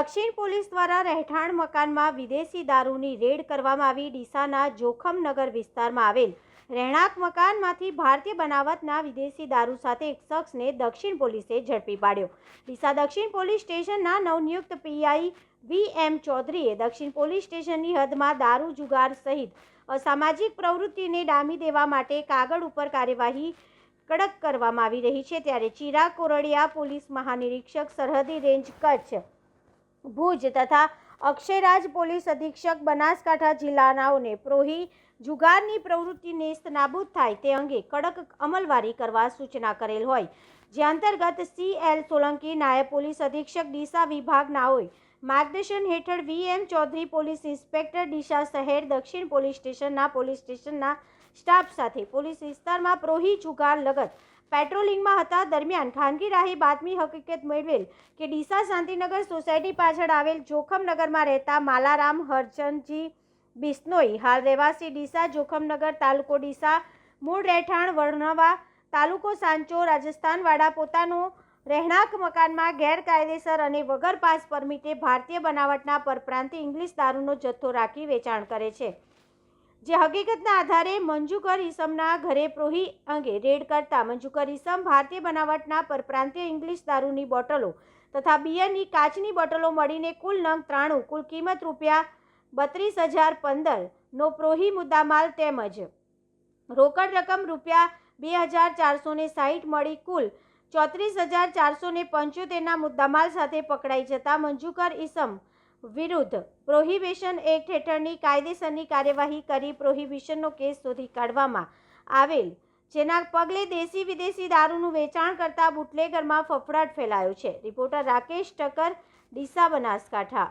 દક્ષિણ પોલીસ દ્વારા રહેઠાણ મકાનમાં વિદેશી દારૂની રેડ કરવામાં આવી ડીસાના જોખમનગર વિસ્તારમાં આવેલ રહેણાંક મકાનમાંથી ભારતીય બનાવટના વિદેશી દારૂ સાથે એક શખ્સને દક્ષિણ પોલીસે ઝડપી પાડ્યો. ડીસા દક્ષિણ પોલીસ સ્ટેશનના નવનિયુક્ત પીઆઈ વી એમ ચૌધરીએ દક્ષિણ પોલીસ સ્ટેશનની હદમાં દારૂ જુગાર સહિત અસામાજિક પ્રવૃત્તિને ડામી દેવા માટે કાગળ ઉપર કાર્યવાહી કડક કરવામાં આવી રહી છે. ત્યારે ચિરાગ કોરડિયા પોલીસ મહાનિરીક્ષક સરહદી રેન્જ કચ્છ ભુજ તથા અક્ષયરાજ પોલીસ અધિક્ષક બનાસકાંઠા જિલ્લાનાઓને પ્રોહી જુગારની પ્રવૃત્તિ નેસ્ત નાબૂદ થાય તે અંગે કડક અમલવારી કરવા સૂચના કરેલ હોય. જે અંતર્ગત સી એલ સોલંકી નાયબ પોલીસ અધિક્ષક ડીસા વિભાગનાઓએ માર્ગદર્શન હેઠળ V M Chaudhary police inspector Deesa શહેર દક્ષિણ પોલીસ સ્ટેશનના પોલીસ સ્ટેશનના સ્ટાફ સાથે પોલીસ વિસ્તારમાં પ્રોહી જુગાર લગત પેટ્રોલિંગમાં હતા. દરમિયાન ખાનગી રાહે બાતમી હકીકત મેળવેલ કે ડીસા શાંતિનગર સોસાયટી પાછળ આવેલ જોખમનગરમાં રહેતા માલારામ હરચંદજી બિસ્નોઈ, હાલ રહેવાસી ડીસા જોખમનગર તાલુકો ડીસા મૂળ રહેઠાણ વર્ણવા તાલુકો સાંચો રાજસ્થાનવાળા પોતાનો રહેણાંક મકાનમાં ગેરકાયદેસર અને વગર પાસ પરમિટે ભારતીય બનાવટના પરપ્રાંતિ ઇંગ્લિશ દારૂનો જથ્થો રાખી વેચાણ કરે છે. જે હકીકતના આધારે મંજુકર ઇસમના ઘરે પ્રોહી અંગે રેડ કરતા મંજુકર ઈસમ ભારતીય બનાવટના પરપ્રાંતીય ઇંગ્લિશ દારૂની બોટલો તથા બિયરની કાચની બોટલો મળીને કુલ નંગ ત્રાણું, કુલ કિંમત રૂપિયા બત્રીસ હજાર પંદરનો પ્રોહી મુદ્દામાલ તેમજ રોકડ રકમ રૂપિયા બે હજાર ચારસો ને સાહીઠ મળી કુલ ચોત્રીસ હજાર ચારસો ને પંચોતેરના મુદ્દામાલ સાથે પકડાઈ જતા મંજુકર ઈસમ વિરુદ્ધ પ્રોહિબિશન એક્ટ હેઠળની કાયદેસરની કાર્યવાહી કરી પ્રોહિબિશનનો કેસ શોધી કાઢવામાં આવેલ, જેના પગલે દેશી વિદેશી દારૂનું વેચાણ કરતા બુટલેગરમાં ફફડાટ ફેલાયો છે. રિપોર્ટર રાકેશ ટકર ડીસા બનાસકાંઠા.